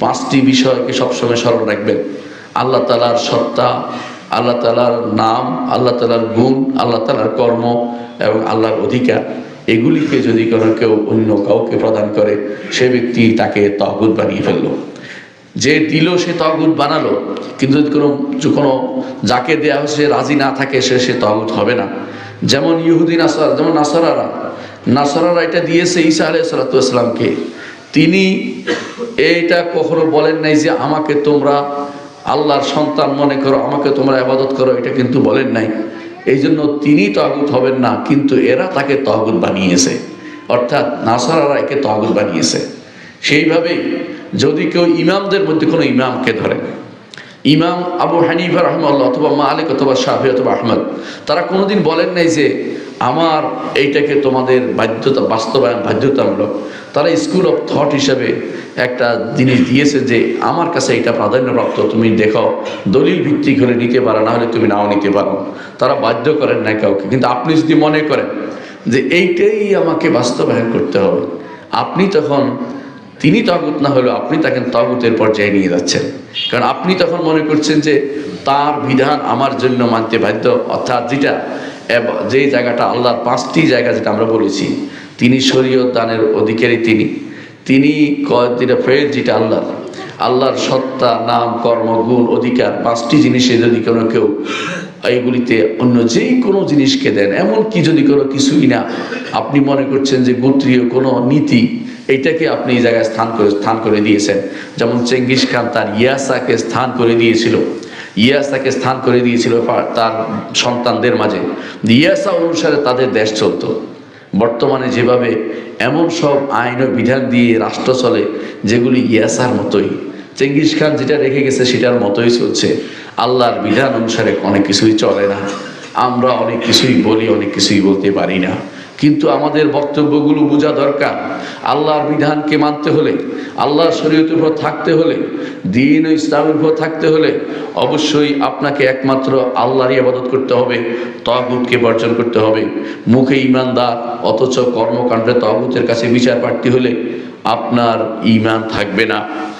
পাঁচটি বিষয়কে সবসময় স্মরণ রাখবেন। আল্লাহ তালার সত্তা, আল্লাহ তালার নাম, আল্লাহ তালার গুণ, আল্লাহ তালার কর্ম এবং আল্লাহর অধিকার, এগুলিকে যদি কোনো কেউ অন্য কাউকে প্রদান করে, সে ব্যক্তি তাকে তহগুদ বানিয়ে ফেলল। যে দিল, সে তহগুদ বানালো, কিন্তু যদি কোনো কোনো যাকে দেয়া হয়েছে রাজি না থাকে, সে সে তহগুদ হবে না। যেমন ইহুদি নাসার, যেমন নাসারারা নাসারারা এটা দিয়েছে ঈসা আলাই সালাতামকে তিনি এইটা কখনো বলেন নাই যে আমাকে তোমরা আল্লাহর সন্তান মনে করো, আমাকে তোমরা আবাদত করো, এটা কিন্তু বলেন নাই। এই জন্য তিনি তহগুত হবেন না, কিন্তু এরা তাকে তহগুত বানিয়েছে। অর্থাৎ নাসারারা একে তহগুত বানিয়েছে। সেইভাবেই যদি কেউ ইমামদের মধ্যে কোনো ইমামকে ধরে, ইমাম আবু হানিফা রহমাল্লাহ অথবা মালিক অথবা শাহি অথবা আহমদ, তারা কোনোদিন বলেন নাই যে আমার এইটাকে তোমাদের বাধ্যতা, বাস্তবায়ন বাধ্যতামূলক তারা স্কুল অফ থট হিসাবে একটা জিনিস দিয়েছে যে আমার কাছে এটা প্রাধান্যপ্রাপ্ত, তুমি দেখো, দলিল ভিত্তিক হলে নিতে পারো না হলে তুমি নাও নিতে পারো। তারা বাধ্য করেন না কাউকে। কিন্তু আপনি যদি মনে করেন যে এইটাই আমাকে বাস্তবায়ন করতে হবে, আপনি তখন, তিনি তগুত না হলেও আপনি তাকে তগুতের পর্যায়ে নিয়ে যাচ্ছেন। কারণ আপনি তখন মনে করছেন যে তার বিধান আমার জন্য মানতে বাধ্য, অর্থাৎ যেটা যেই জায়গাটা আল্লাহর পাঁচটি জায়গা যেটা আমরা বলেছি, তিনি শরীয়ত দানের অধিকারী তিনি। তিনি যেটা ফের যেটা আল্লাহর। আল্লাহর সত্তা, নাম, কর্ম, গুণ, অধিকার, পাঁচটি জিনিসে যদি কোনো কেউ এইগুলিতে অন্য যে কোনো জিনিসকে দেন এমন কি যদি কোনো কিছুই না, আপনি মনে করছেন যে গোত্রীয় কোনো নীতি, এইটাকে আপনি এই জায়গায় স্থান করে স্থান করে দিয়েছেন। যেমন চেঙ্গিস খান তার ইয়াসাকে স্থান করে দিয়েছিল। ইয়াসাকে স্থান করে দিয়েছিল তার সন্তানদের মাঝে। ইয়াসা অনুসারে তাদের দেশ চলতো। বর্তমানে যেভাবে এমন সব আইন ও বিধান দিয়ে রাষ্ট্র চলে, যেগুলি ইয়াসার মতোই। চেঙ্গিস খান যেটা রেখে গেছে সেটার মতোই চলছে। আল্লাহর বিধান অনুসারে অনেক কিছুই চলে না। আমরা অনেক কিছুই বলি, অনেক কিছুই বলতে পারি না। কিন্তু আমাদের বক্তব্যগুলো বোঝা দরকার। আল্লাহর বিধানকে মানতে হলে, আল্লাহর শরীয়তের উপর থাকতে হলে, দিন ও ইসলামের উপর থাকতে হলে অবশ্যই আপনাকে একমাত্র আল্লাহরই আবাদত করতে হবে, তগুতকে বর্জন করতে হবে। মুখে ইমানদার অথচ কর্মকাণ্ডে তগুতের কাছে বিচার প্রার্থী হলে আপনার ইমান থাকবে না।